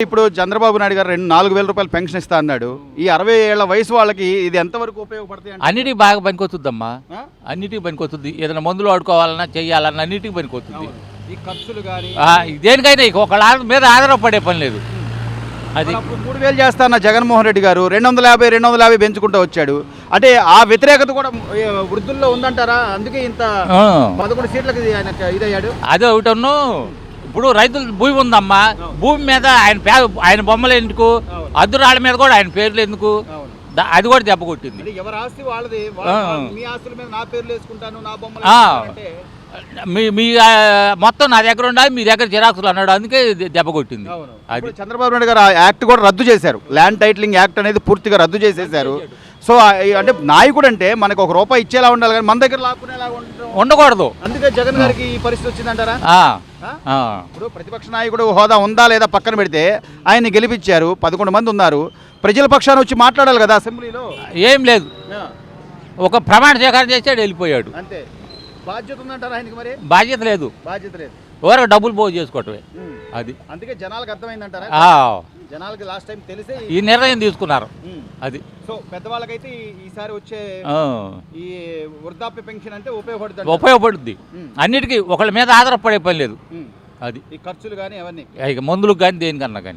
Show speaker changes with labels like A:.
A: ఇప్పుడు చంద్రబాబు నాయుడు గారు రెండు నాలుగు వేల రూపాయలు పెన్షన్ ఇస్తా అన్నాడు. ఈ అరవై ఏళ్ళ వయసు వాళ్ళకి ఇది ఎంతవరకు ఉపయోగపడతాయి అంటే?
B: అన్నిటికి బాగా పనికొస్తుందమ్మా? అన్నిటికి పనికొస్తుంది. ఏదైనా మందులు ఆడుకోవాలన్నా చెయ్యాలన్నా అన్నిటికి పనికొస్తుంది.
A: ఈ ఖర్చులు కానీ
B: ఆ, దేనికైనా ఆధార- మీద ఆధారపడే పని లేదు. అది
A: మూడు వేలు చేస్తా అన్న జగన్మోహన్ రెడ్డి గారు రెండు వందల యాభై రెండు వందల యాభై పెంచుకుంటూ వచ్చాడు. అంటే ఆ వ్యతిరేకత కూడా వృద్ధుల్లో ఉందంటారా? అందుకే ఇంత. పదకొండు సీట్లకి ఇదయ్యాడు.
B: అదే ఒకటను ఇప్పుడు రైతుల భూమి ఉందమ్మా. భూమి మీద ఆయన పే ఆయన బొమ్మలు ఎందుకు?
A: అవును.
B: అద్దురాళ్ళ మీద కూడా ఆయన పేర్లు ఎందుకు? అది కూడా దెబ్బ కొట్టింది.
A: అంటే ఎవరి ఆస్తి వాళ్ళది?
B: ఆ.
A: మీ ఆస్తుల మీద నా పేర్లు వేసుకుంటాను నా బొమ్మలు
B: ఆ.
A: అంటే
B: మీ మొత్తం నా దగ్గర ఉండాలి మీ దగ్గర జిరాక్సులు అన్నాడు. అందుకే దెబ్బ కొట్టింది. అది.
A: ఇప్పుడు చంద్రబాబు నాయుడు గారు ఆ యాక్ట్ కూడా రద్దు చేశారు. ల్యాండ్ టైటిలింగ్ యాక్ట్ అనేది పూర్తిగా రద్దు చేసేశారు. సో అంటే నాయకుడు అంటే మనకు ఒక రూపాయి ఇచ్చేలా ఉండాలి కానీ మన దగ్గర లాక్కునేలా
B: ఉండకూడదు.
A: అందుకే జగన్ గారికి ఈ పరిస్థితి వచ్చిందంటారా. ఇప్పుడు ప్రతిపక్ష నాయకుడు హోదా ఉందా లేదా పక్కన పెడితే ఆయన్ని గెలిపించారు పదకొండు మంది ఉన్నారు. ప్రజల పక్షాన వచ్చి మాట్లాడాలి కదా అసెంబ్లీలో?
B: ఏం లేదు. ఒక ప్రమాణ స్వీకారం చేసాడు వెళ్ళిపోయాడు.
A: అంతే. బాధ్యత ఉందంటారా ఆయనకి మరి?
B: బాధ్యత లేదు.
A: బాధ్యత లేదు.
B: ఎవరికి డబ్బులు పోగు చేసుకోవటమే. అది.
A: అందుకే జనాలకు అర్థమైందంటారా?
B: ఆ,
A: జనాలకి లాస్ట్ టైం తెలిసే
B: ఈ నిర్ణయం తీసుకున్నారు. అది.
A: సో పెద్దవాళ్ళకైతే ఈసారి వచ్చే ఈ వృద్ధాప్య పెన్షన్ అంటే ఉపయోగపడుతుంది
B: ఉపయోగపడుద్ది. అన్నిటికీ ఒకళ్ళ మీద ఆధారపడే పని లేదు. అది.
A: ఈ ఖర్చులు కానీ అవన్నీ?
B: ఇక మందులకు కానీ దేనికన్నా కానీ